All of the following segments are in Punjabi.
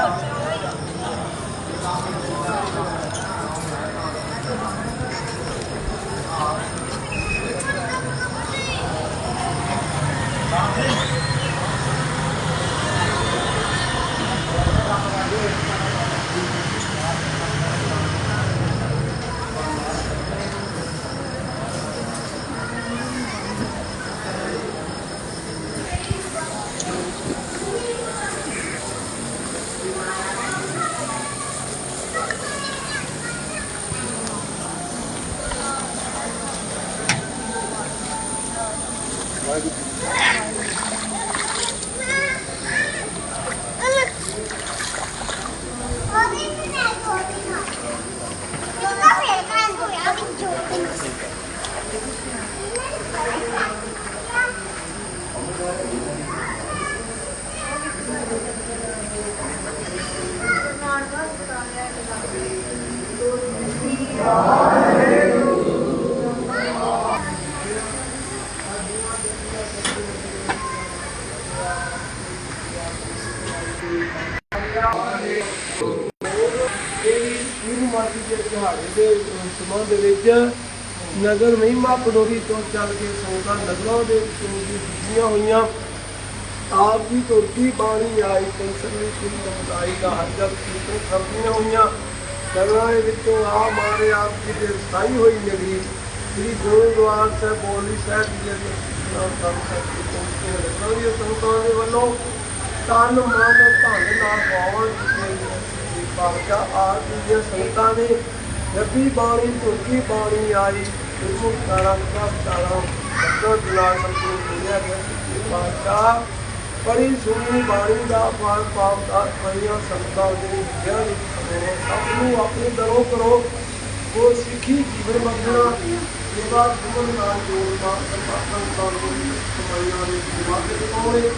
아. ਦੇ ਦਿਹਾੜੇ ਦੇ ਵਿੱਚ ਨਗਰ ਮਹਿਮਾ ਪਡੋਰੀ ਤੋਂ ਚੱਲ ਕੇ ਸੰਗਤਾਂ ਨਗਰਾਂ ਦੇ ਵਿੱਚੋਂ ਦੀ ਬੀਜੀਆਂ ਹੋਈਆਂ ਆਪ ਦੀ ਤੁਰਕੀ ਬਾਣੀ ਆਈ ਕੰਸਰਨੀ ਸਿੰਘ ਸਮੁਦਾਇ ਦਾ ਹਰਜਤ ਕੀਰਤਨ ਕਰਦੀਆਂ ਹੋਈਆਂ ਨਗਰਾਂ ਦੇ ਵਿੱਚੋਂ ਆ ਮਾਰੇ ਆਪ ਜੀ ਦੇ ਸਾਈ ਹੋਈ ਨਗਰੀ ਸ੍ਰੀ ਗੁਰਦੁਆਰਾ ਸਾਹਿਬ ਬੋਲੀ ਸਾਹਿਬ ਜੀ ਦੇ ਨਾਮ ਸੰਤ ਜੀ ਪਹੁੰਚੇ ਨਗਰਾਂ ਦੀਆਂ ਸੰਗਤਾਂ ਦੇ ਵੱਲੋਂ ਤਨ ਮਨ ਧਨ ਨਾਲ ਪਾਵਨ ਪਾਤਸ਼ਾਹ ਆਪ ਜੀ ਦੀਆਂ ਸੰਗਤਾਂ ਨੇ ਰੱਬੀ ਬਾਣੀ ਤੁਰਕੀ ਬਾਣੀ ਆਈ। ਗੁਰਮੁਖ ਕਾਰਾਂ ਦਾ ਤਾਰਾ ਸਤਿ ਦਿਲਾ ਸੰਤੂ ਦੁਨੀਆ ਦੇ ਪਾਤਸ਼ਾਹ ਬੜੀ ਸੁਣੀ ਬਾਣੀ ਦਾ ਫਲ ਪਾਵਦਾ ਪਈਆਂ ਸੰਗਤਾਂ ਦੇ ਗਿਆਨ ਨੇ। ਸਭ ਨੂੰ ਆਪਣੇ ਦਰੋਂ ਕਰੋ ਉਹ ਸਿੱਖੀ ਜੀਵਨ ਮੰਗਣਾ ਸੇਵਾ ਗੁਣ ਨਾਲ ਜੋੜਦਾ ਪਰਮਾਤਮਾ ਸਾਨੂੰ ਕਮਾਈਆਂ ਦੇ ਵਾਅਦੇ ਪਾਉਣੇ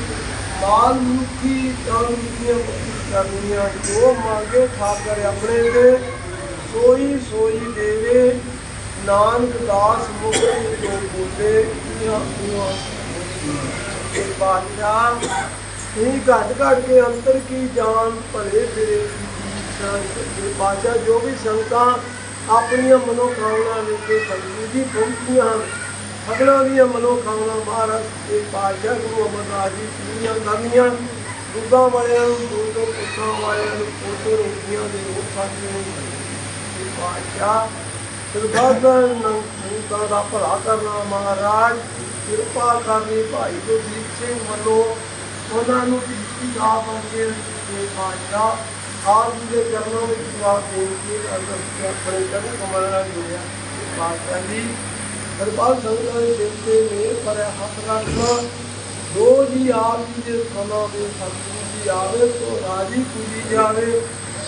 ਮਾਲ ਮੁਖੀ ਤਨ ਦੀਆਂ ਕਰਨੀਆਂ ਜੋ ਮੰਗੇ ਠਾਕਰ ਆਪਣੇ ਦੇ ਸੋਈ ਸੋਈ ਦੇਵੇ, ਨਾਨਕ ਦਾਸ ਮੁਖ ਜੋ ਬੋਲੇ ਇਹਾਂ ਇਹਾਂ ਇਹ ਬਾਦਸ਼ਾਹ ਇਹ ਘਟ ਘਟ ਕੇ ਅੰਤਰ ਕੀ ਜਾਨ ਭਰੇ ਤੇਰੇ ਬਾਦਸ਼ਾਹ, ਜੋ ਵੀ ਸੰਗਤਾਂ ਆਪਣੀਆਂ ਮਨੋਕਾਮਨਾ ਲੈ ਕੇ ਦੀ ਪਹੁੰਚੀਆਂ ਹਨ ਸਗਲਾਂ ਦੀਆਂ ਮਨੋਕਾਮਨਾ ਮਹਾਰਾਜ ਦੇ ਬਾਦਸ਼ਾਹ ਗੁਰੂ ਅਮਰਨਾਥ ਜੀ, ਪੂਰੀਆਂ ਕਰਨੀਆਂ। ਦੁੱਧਾਂ ਵਾਲਿਆਂ ਨੂੰ ਦੋ ਪੁੱਤਾਂ ਵਾਲਿਆਂ ਨੂੰ ਪੋਤੇ ਰੋਟੀਆਂ ਦੇ ਰੋਟ ਖਾਂਦੇ ਇਹ ਬਾਦਸ਼ਾਹ ਸਰਬੱਤਾਂ ਸੰਗਤਾਂ ਦਾ ਭਲਾ ਕਰਨਾ ਮਹਾਰਾਜ, ਕਿਰਪਾ ਕਰਨੀ ਭਾਈ ਗੁਰਦੀਪ ਸਿੰਘ ਵੱਲੋਂ ਉਹਨਾਂ ਨੂੰ ਦਿੱਤੀ ਦਾ ਬੰਦੇ ਦੇ ਬਾਦਸ਼ਾਹ ਆਪ ਜੀ ਦੇ ਚਰਨਾਂ ਵਿੱਚ ਦੁਆ ਦੇ ਕੇ ਅੰਦਰ ਆਪਣੇ ਚਰਨ ਕਮਲ ਨਾਲ ਜੁੜਿਆ ਬਾਦਸ਼ਾਹ ਜੀ ਦਰਬਾਰ ਸੰਗਤਾਂ ਦੇ ਦਿਲ ਤੇ ਮੇਰ ਕਰੇ ਹੱਥ ਰੱਖਣਾ ਜੋ ਜੀ ਆਪ ਜੀ ਦੇ ਸਮਾਂ ਦੇ ਸਤਿਗੁਰੂ ਜੀ ਆਵੇ ਸੋ ਰਾਜੀ ਪੂਜੀ ਜਾਵੇ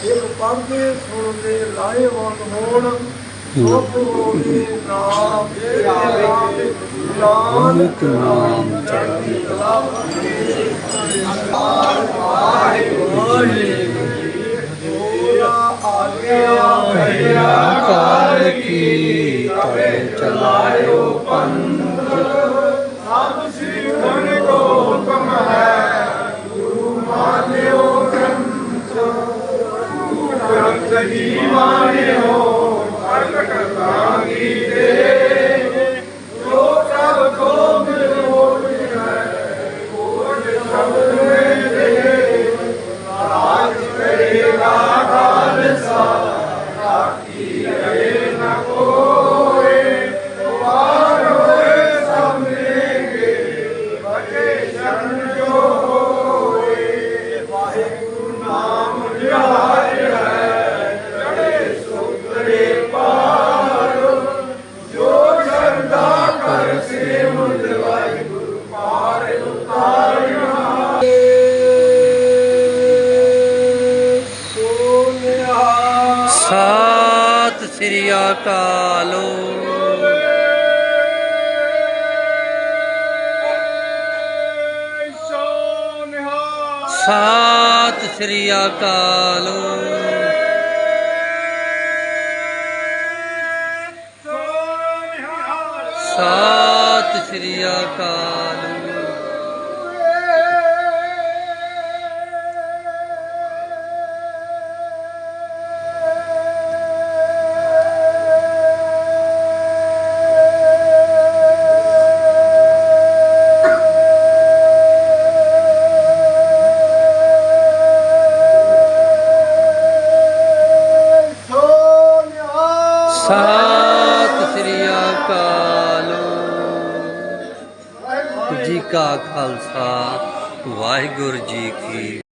ਇਹ ਪੜ੍ਹਦੇ ਸੁਣਦੇ ਲਾਹੇਵੰਦ ਹੋਣ ਹੋਵੇ ਨਾਮ ਦੇ ਆਵੇ। ਨਾਨਕ ਨਾਮ ਚੜ੍ਹਦੀ ਕਲਾ Sakal Sakti Ayam. Sat Sri ਅਕਾਲ। ਸਤਿ ਸ੍ਰੀ ਅਕਾਲ। ਸਤਿ ਸ੍ਰੀ ਅਕਾਲ। ਸਤਿ ਸ੍ਰੀ ਅਕਾਲ। ਜੀ ਕਾ ਖਾਲਸਾ ਵਾਹਿਗੁਰੂ ਜੀ ਕੀ